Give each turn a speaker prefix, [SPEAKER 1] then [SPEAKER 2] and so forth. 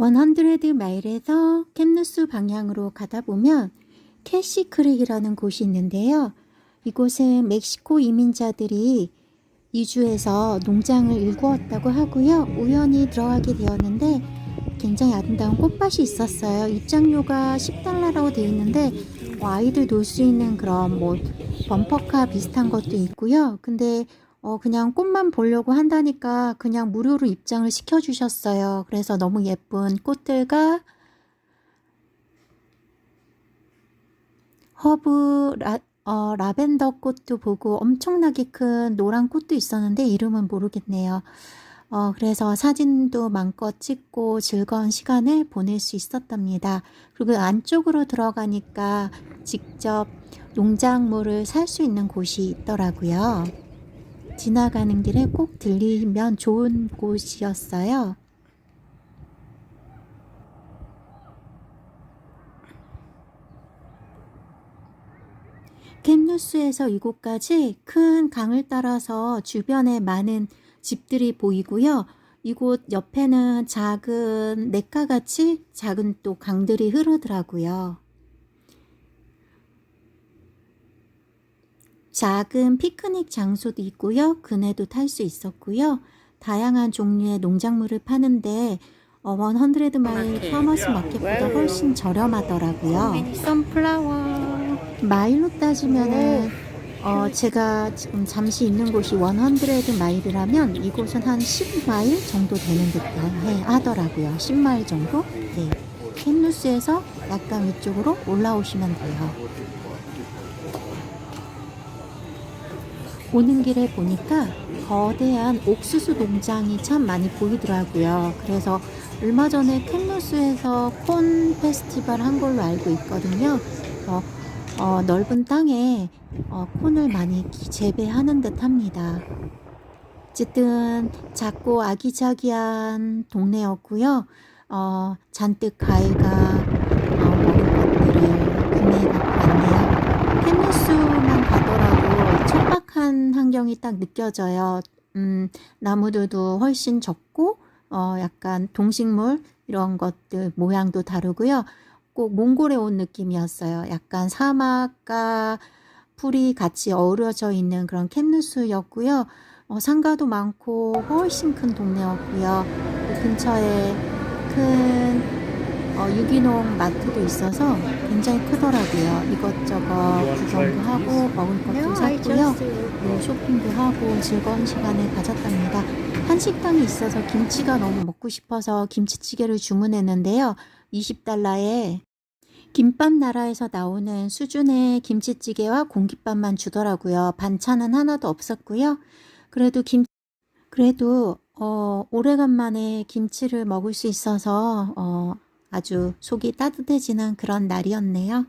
[SPEAKER 1] 100 마일에서 캡누스 방향으로 가다 보면 캐시 크릭이라는 곳이 있는데요. 이곳은 멕시코 이민자들이 이주해서 농장을 일구었다고 하고요. 우연히 들어가게 되었는데 굉장히 아름다운 꽃밭이 있었어요. 입장료가 10달러라고 되어 있는데 뭐 아이들 놀 수 있는 그런 뭐 범퍼카 비슷한 것도 있고요. 근데 어 그냥 꽃만 보려고 한다니까 그냥 무료로 입장을 시켜주셨어요. 그래서 너무 예쁜 꽃들과 허브 라, 어, 라벤더 꽃도 보고 엄청나게 큰 노란 꽃도 있었는데 이름은 모르겠네요. 어, 그래서 사진도 마음껏 찍고 즐거운 시간을 보낼 수 있었답니다. 그리고 안쪽으로 들어가니까 직접 농작물을 살 수 있는 곳이 있더라고요. 지나가는 길에 꼭 들리면 좋은 곳이었어요. 캡누스에서 이곳까지 큰 강을 따라서 주변에 많은 집들이 보이고요. 이곳 옆에는 작은 냇가같이 작은 또 강들이 흐르더라고요. 작은 피크닉 장소도 있고요. 그네도 탈 수 있었고요. 다양한 종류의 농작물을 파는데 어, 100 마일 파머스 마켓보다 훨씬 저렴하더라고요. 선플라워 마일로 따지면은 어, 제가 지금 잠시 있는 곳이 100 마일이라면 이곳은 한 10마일 정도 되는 듯 해, 하더라고요. 10마일 정도? 네. 캔누스에서 약간 위쪽으로 올라오시면 돼요. 오는 길에 보니까 거대한 옥수수 농장이 참 많이 보이더라고요. 그래서 얼마 전에 캔누스에서 콘 페스티벌 한 걸로 알고 있거든요. 어, 어, 넓은 땅에 어, 콘을 많이 기- 재배하는 듯 합니다. 어쨌든 작고 아기자기한 동네였고요. 어, 잔뜩 가이가 어, 먹을 것들을 구매해 갖고 왔네요. 캔누스만 가더라도 환경이 딱 느껴져요. 음, 나무들도 훨씬 적고 어, 약간 동식물 이런 것들 모양도 다르고요. 꼭 몽골에 온 느낌이었어요. 약간 사막과 풀이 같이 어우러져 있는 그런 캔누스였고요. 어, 상가도 많고 훨씬 큰 동네였고요. 그 근처에 큰 어, 유기농 마트도 있어서 굉장히 크더라고요. 이것저것 구경도 하고 먹을 것도 샀고요. 네, 쇼핑도 하고 즐거운 시간을 가졌답니다. 한식당이 있어서 김치가 너무 먹고 싶어서 김치찌개를 주문했는데요. 20달러에 김밥 나라에서 나오는 수준의 김치찌개와 공깃밥만 주더라고요. 반찬은 하나도 없었고요. 그래도 김 그래도 어, 오래간만에 김치를 먹을 수 있어서 어, 아주 속이 따뜻해지는 그런 날이었네요.